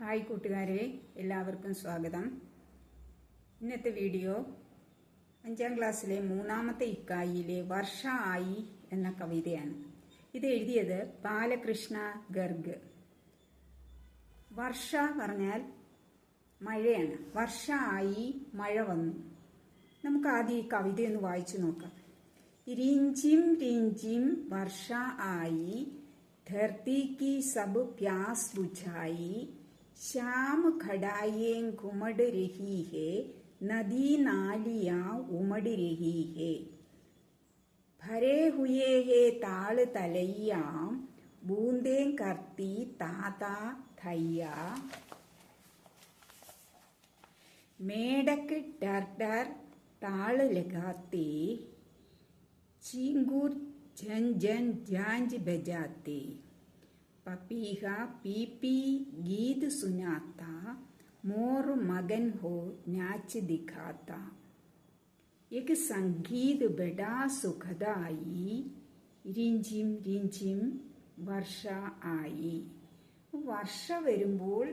Hi കൂട്ടുകാരെ എല്ലാവർക്കും സ്വാഗതം. ഇന്നത്തെ വീഡിയോ അഞ്ചാം ക്ലാസ്സിലെ മൂന്നാമത്തെ ഇക്കായിയിലെ വർഷ ആയി എന്ന കവിതയാണ്. ഇത് എഴുതിയത് ബാലകൃഷ്ണ ഗർഗ്. വർഷ പറഞ്ഞാൽ മഴയാണ്. വർഷ ആയി മഴ വന്നു. നമുക്ക് ആദ്യം ഈ കവിതയൊന്ന് വായിച്ചു നോക്കാം. രിഞ്ചിം രിഞ്ചിം വർഷ ആയി ധർത്തി കി സബ് പ്യാസ് ബുജായി शाम खड़ाइए घुमड़ रही है नदी नालियाँ उमड़ रही है भरे हुए है ताल तलैया बूंदे करती ताता थैया। मेढक डर डर ताल लगाते, चिंगूर झन झन झांझ बजाते। पपीहा पी पी गीत सुनाता मोर मगन हो नाच दिखाता एक संगीत बड़ा सुखदाई रिंझിം റിഞ്ചിം വർഷ ആയി വർഷ വരുമ്പോൾ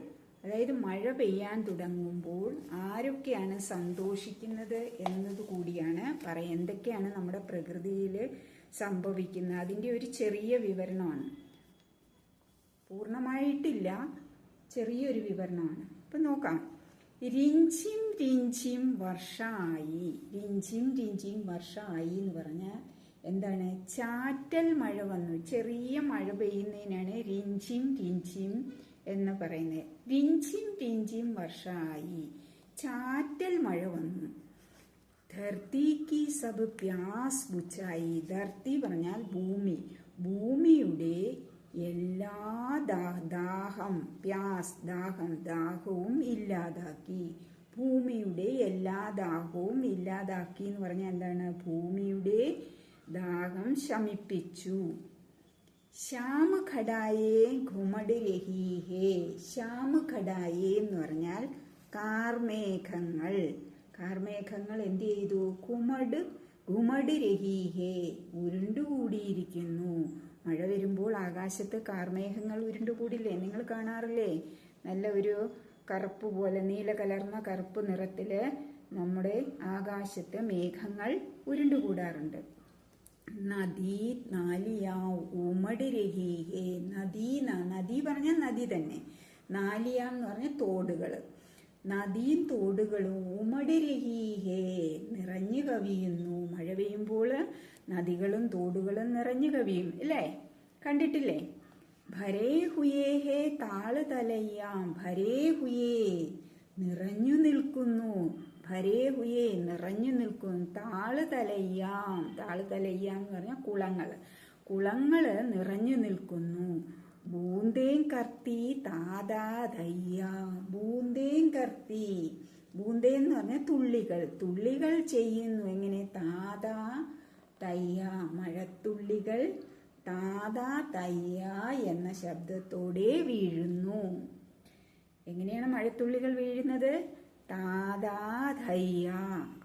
അതായത് മഴ പെയ്യാൻ തുടങ്ങുമ്പോൾ ആരൊക്കെയാണ് സന്തോഷിക്കുന്നത് എന്നത് കൂടിയാണ് പറയാം എന്തൊക്കെയാണ് നമ്മുടെ പ്രകൃതിയിൽ സംഭവിക്കുന്നത് അതിൻ്റെ ഒരു ചെറിയ വിവരണമാണ് പൂർണമായിട്ടില്ല. ചെറിയൊരു വിവരണമാണ്. ഇപ്പം നോക്കാം. രിഞ്ചിം രിഞ്ചിം വർഷമായി രിഞ്ചിം രിഞ്ചിം വർഷമായി എന്ന് പറഞ്ഞാൽ എന്താണ്? ചാറ്റൽ മഴ വന്നു. ചെറിയ മഴ പെയ്യുന്നതിനാണ് രിഞ്ചിം രിഞ്ചിം എന്ന് പറയുന്നത്. രിഞ്ചിം രിഞ്ചിം വർഷമായി ചാറ്റൽ മഴ വന്നു. ധർത്തിക്ക് സബ് പ്യാസ് ബുച്ചായി. ധർത്തി പറഞ്ഞാൽ ഭൂമി. ഭൂമിയുടെ എല്ലാ ദാഹം പ്യാസ് ദാഹം ദാഹവും ഇല്ലാതാക്കി. ഭൂമിയുടെ എല്ലാ ദാഹവും ഇല്ലാതാക്കി എന്ന് പറഞ്ഞാൽ എന്താണ്? ഭൂമിയുടെ ദാഹം ശമിപ്പിച്ചു. ശ്യാമഘടായേ ഘുമട് രഹീഹേ ശ്യാമഘടായേ എന്ന് പറഞ്ഞാൽ കാർമേഘങ്ങൾ. കാർമേഘങ്ങൾ എന്ത് ചെയ്തു? കുമട് ഘുമട് രഹി ഹേ ഉരുണ്ടുകൂടിയിരിക്കുന്നു. മഴ വരുമ്പോൾ ആകാശത്ത് കാർമേഘങ്ങൾ ഉരുണ്ടുകൂടില്ലേ? നിങ്ങൾ കാണാറില്ലേ? നല്ല ഒരു കറുപ്പ് പോലെ നീല കലർന്ന കറുപ്പ് നിറത്തിൽ നമ്മുടെ ആകാശത്ത് മേഘങ്ങൾ ഉരുണ്ടുകൂടാറുണ്ട്. നദി നാലിയാ ഉമട് രഹീഹേ. നദീ നദി പറഞ്ഞാൽ നദി തന്നെ. നാലിയ എന്ന് പറഞ്ഞ തോടുകൾ നദിയും തോടുകളും ഉമട് രഹീഹേ നിറഞ്ഞു കവിയുന്നു. മഴ പെയ്യുമ്പോൾ നദികളും തോടുകളും നിറഞ്ഞു കവിയും. അല്ലേ കണ്ടിട്ടില്ലേ? ഭരേ ഹുയേ ഹേ താൾ തലയ്യാം ഭരേ ഹുയേ നിറഞ്ഞു നിൽക്കുന്നു. ഭരേ ഹുയേ നിറഞ്ഞു നിൽക്കുന്നു. താൾ തലയ്യാം താൾ തലയ്യാം എന്ന് പറഞ്ഞാൽ കുളങ്ങൾ. കുളങ്ങൾ നിറഞ്ഞു നിൽക്കുന്നു. ബൂന്തേം കർത്തി താതാ ദയ്യ. ബൂന്തേം എന്ന് പറഞ്ഞാൽ തുള്ളികൾ. തുള്ളികൾ ചെയ്യുന്നു. എങ്ങനെ? താതാ തയ്യ മഴത്തുള്ളികൾ താതാ തയ്യ എന്ന ശബ്ദത്തോടെ വീഴുന്നു. എങ്ങനെയാണ് മഴത്തുള്ളികൾ വീഴുന്നത്? താതാധയ്യ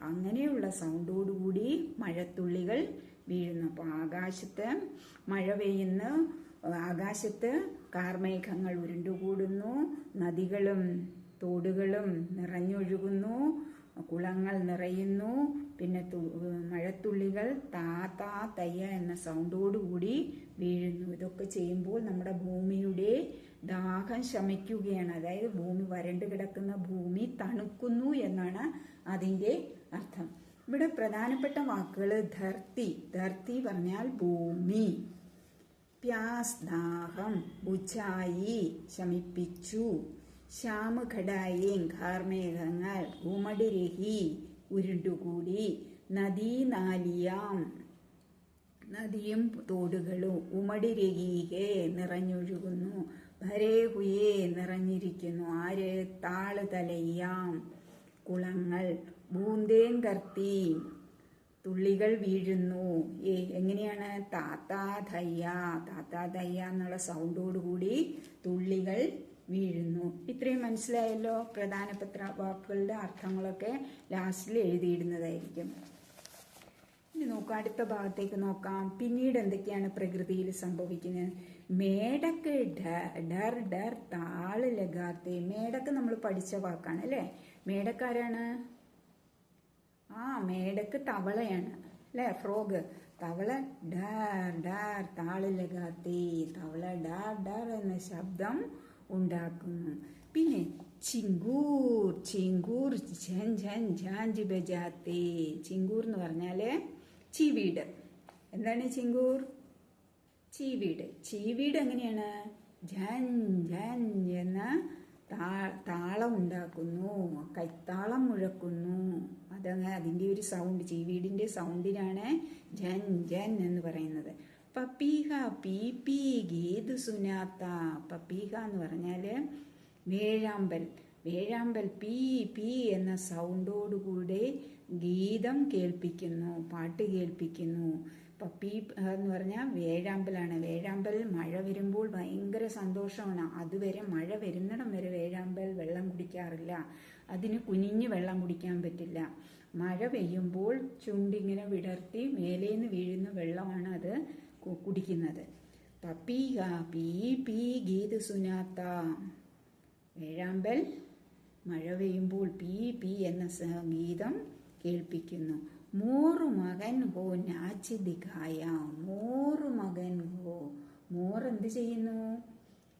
അങ്ങനെയുള്ള സൗണ്ടോടുകൂടി മഴത്തുള്ളികൾ വീഴുന്നു. അപ്പോൾ ആകാശത്ത് മഴ പെയ്യുന്ന. ആകാശത്ത് കാർമേഘങ്ങൾ ഉരുണ്ടുകൂടുന്നു നദികളും തോടുകളും നിറഞ്ഞൊഴുകുന്നു കുളങ്ങൾ നിറയുന്നു പിന്നെ മഴത്തുള്ളികൾ താ താ തയ്യ എന്ന സൗണ്ടോടുകൂടി വീഴുന്നു. ഇതൊക്കെ ചെയ്യുമ്പോൾ നമ്മുടെ ഭൂമിയുടെ ദാഹം ശമിക്കുകയാണ്. അതായത് ഭൂമി വരണ്ടു കിടക്കുന്ന ഭൂമി തണുക്കുന്നു എന്നാണ് അതിന്റെ അർത്ഥം. ഇവിടെ പ്രധാനപ്പെട്ട വാക്കുകൾ ധർത്തി. ധർത്തി പറഞ്ഞാൽ ഭൂമി. പ്യാസ് ഉച്ചായി ശമിപ്പിച്ചു. ശ്യാമഘടായി ഘാർമേഘങ്ങൾ ഉമടിരഹി ഉരുണ്ടുകൂടി. നദീനാലിയാം നദിയും തോടുകളും ഉമടിരഹീഹേ നിറഞ്ഞൊഴുകുന്നു. ഭരേഹുയേ നിറഞ്ഞിരിക്കുന്നു. ആര്? താളുതലയ്യാം കുളങ്ങൾ. ബൂന്തേം കർത്തി. തുള്ളികൾ വീഴുന്നു. എങ്ങനെയാണ്? താത്താ ധയ്യ താത്താ ധയ്യ എന്നുള്ള സൗണ്ടോടുകൂടി തുള്ളികൾ വീഴുന്നു. ഇത്രയും മനസ്സിലായല്ലോ പ്രധാനപ്പെട്ട വാക്കുകളുടെ അർത്ഥങ്ങളൊക്കെ ലാസ്റ്റിൽ എഴുതിയിടുന്നതായിരിക്കും. ഇനി നോക്കാം അടുത്ത ഭാഗത്തേക്ക് നോക്കാം. പിന്നീട് എന്തൊക്കെയാണ് പ്രകൃതിയിൽ സംഭവിക്കുന്നത്? മേടക്ക് ഡർ ഡർ താൾ ലഗാത്തെ മേടക്ക് നമ്മൾ പഠിച്ച വാക്കാണ് അല്ലേ? മേടക്കാരാണ്? ആ മേടക്ക് തവളയാണ്. അല്ലേ ഫ്രോഗ്? തവള ഡാർ ഡാർ താളില കാത്തി. തവള ഡാർ ഡാർ എന്ന ശബ്ദം ഉണ്ടാക്കുന്നു. പിന്നെ ചിങ്കൂർ ചിങ്കൂർ ഝൻ ഝൻ ബജാത്തെ. ചിങ്കൂർ എന്ന് പറഞ്ഞാൽ ചീവീട്. എന്താണ് ചിങ്കൂർ? ചീവീട്. ചീവീട് എങ്ങനെയാണ്? ജൻ ജൻ എന്ന താളം ഉണ്ടാക്കുന്നു കൈത്താളം മുഴക്കുന്നു. അതങ്ങനെ അതിന്റെ ഒരു സൗണ്ട് ചെവീടിന്റെ സൗണ്ടിനാണ് ജൻ ജൻ എന്ന് പറയുന്നത്. പപ്പീഹ പീ പീ ഗീത് സുനാത്ത പപ്പീഹ എന്ന് പറഞ്ഞാൽ വേഴാമ്പൽ. വേഴാമ്പൽ പീ പീ എന്ന സൗണ്ടോടുകൂടെ ഗീതം കേൾപ്പിക്കുന്നു പാട്ട് കേൾപ്പിക്കുന്നു. പപ്പി എന്ന് പറഞ്ഞാൽ വേഴാമ്പലാണ്. വേഴാമ്പൽ മഴ വരുമ്പോൾ ഭയങ്കര സന്തോഷമാണ്. അതുവരെ മഴ വരുന്നിടം വരെ വേഴാമ്പൽ വെള്ളം കുടിക്കാറില്ല. അതിന് കുനിഞ്ഞ് വെള്ളം കുടിക്കാൻ പറ്റില്ല. മഴ പെയ്യുമ്പോൾ ചുണ്ടിങ്ങനെ വിടർത്തി മേലേന്ന് വീഴുന്ന വെള്ളമാണ് അത് കുടിക്കുന്നത്. പപ്പീക പീ പീ ഗീത് സുനാത്ത. വേഴാമ്പൽ മഴ പെയ്യുമ്പോൾ പീ പീ എന്ന ഗീതം കേൾപ്പിക്കുന്നു. മോറു മകൻ ഹോ നാച്ച് ദിഖായ. മോറു മകൻ ഹോ. മോർ എന്ത് ചെയ്യുന്നു?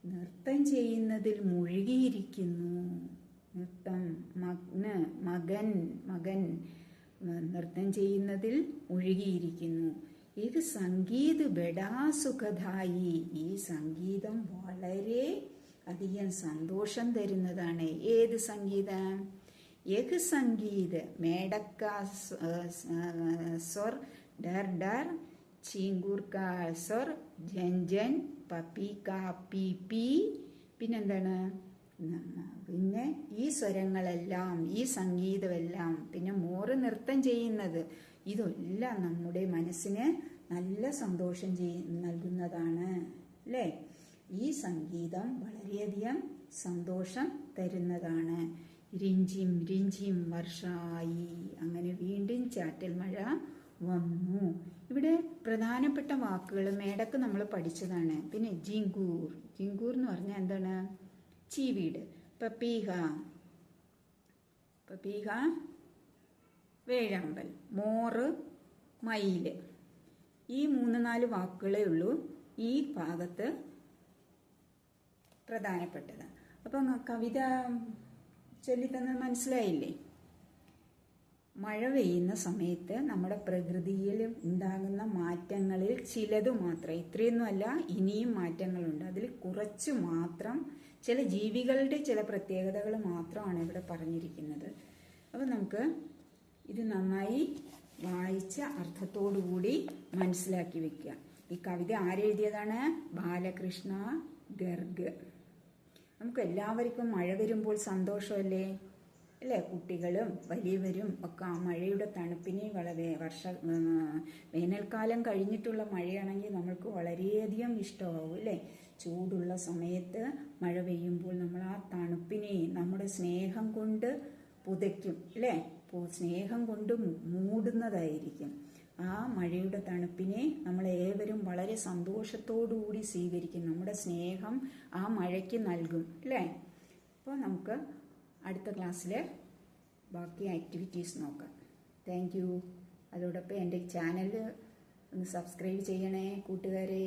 നൃത്തം ചെയ്യുന്നതിൽ മുഴുകിയിരിക്കുന്നു. നൃത്തം. മഗ്ന് മകൻ മകൻ. നൃത്തം ചെയ്യുന്നതിൽ മുഴുകിയിരിക്കുന്നു. ഇത് സംഗീത് ബെടാ സുഖദായി ഈ സംഗീതം വളരെ അധികം സന്തോഷം തരുന്നതാണ്. ഏത് സംഗീതം? ഏത് സംഗീത് മേടക്ക സ്വർ ഡർ ഡർ ചീങ്കൂർക്ക സ്വർ ജൻ ജൻ പപ്പി കാ പി പി. പിന്നെന്താണ്? പിന്നെ ഈ സ്വരങ്ങളെല്ലാം ഈ സംഗീതമെല്ലാം പിന്നെ മോറ് നൃത്തം ചെയ്യുന്നത് ഇതെല്ലാം നമ്മുടെ മനസ്സിന് നല്ല സന്തോഷം ചെയ് നൽകുന്നതാണ് അല്ലേ? ഈ സംഗീതം വളരെയധികം സന്തോഷം തരുന്നതാണ്. രിഞ്ചിം രിഞ്ചിം വർഷായി. അങ്ങനെ വീണ്ടും ചാറ്റൽ മഴ വന്നു. ഇവിടെ പ്രധാനപ്പെട്ട വാക്കുകൾ മേടക്ക് നമ്മൾ പഠിച്ചതാണ്. പിന്നെ ജിങ്കൂർ. ജിങ്കൂർ എന്ന് പറഞ്ഞാൽ എന്താണ്? ചീവീട്. പപ്പീഹ. പപ്പീഹ വേഴാമ്പൽ. മോറ് മയിൽ ഈ മൂന്ന് നാല് വാക്കുകളേ ഉള്ളൂ ഈ ഭാഗത്ത് പ്രധാനപ്പെട്ടത്. അപ്പം കവിത ചൊല്ലിത്തന്നത് മനസ്സിലായില്ലേ? മഴ പെയ്യുന്ന സമയത്ത് നമ്മുടെ പ്രകൃതിയിൽ ഉണ്ടാകുന്ന മാറ്റങ്ങളിൽ ചിലത് മാത്രം ഇത്രയൊന്നുമല്ല ഇനിയും മാറ്റങ്ങളുണ്ട്. അതിൽ കുറച്ച് മാത്രം ചില ജീവികളുടെ ചില പ്രത്യേകതകൾ മാത്രമാണ് ഇവിടെ പറഞ്ഞിരിക്കുന്നത്. അപ്പോൾ നമുക്ക് ഇത് നന്നായി വായിച്ച അർത്ഥത്തോടുകൂടി മനസ്സിലാക്കി വെക്കുക. ഈ കവിത ആരെഴുതിയതാണ്? ബാലകൃഷ്ണ ഗർഗ്. നമുക്ക് എല്ലാവർക്കും മഴ വരുമ്പോൾ സന്തോഷമല്ലേ? അല്ലേ? കുട്ടികളും വലിയവരും ഒക്കെ ആ മഴയുടെ തണുപ്പിനെ വളരെ വർഷ വേനൽക്കാലം കഴിഞ്ഞിട്ടുള്ള മഴയാണെങ്കിൽ നമ്മൾക്ക് വളരെയധികം ഇഷ്ടമാവും അല്ലേ? ചൂടുള്ള സമയത്ത് മഴ പെയ്യുമ്പോൾ നമ്മൾ ആ തണുപ്പിനെ നമ്മുടെ സ്നേഹം കൊണ്ട് പുതയ്ക്കും അല്ലേ? സ്നേഹം കൊണ്ട് മൂടുന്നതായിരിക്കും. ആ മഴയുടെ തണുപ്പിനെ നമ്മൾ ഏവരും വളരെ സന്തോഷത്തോടുകൂടി സ്വീകരിക്കും. നമ്മുടെ സ്നേഹം ആ മഴയ്ക്ക് നൽകും അല്ലേ? അപ്പോൾ നമുക്ക് അടുത്ത ക്ലാസ്സിലെ ബാക്കി ആക്ടിവിറ്റീസ് നോക്കാം. താങ്ക് യു അതോടൊപ്പം എന്റെ ചാനൽ ഒന്ന് സബ്സ്ക്രൈബ് ചെയ്യണേ കൂട്ടുകാരെ.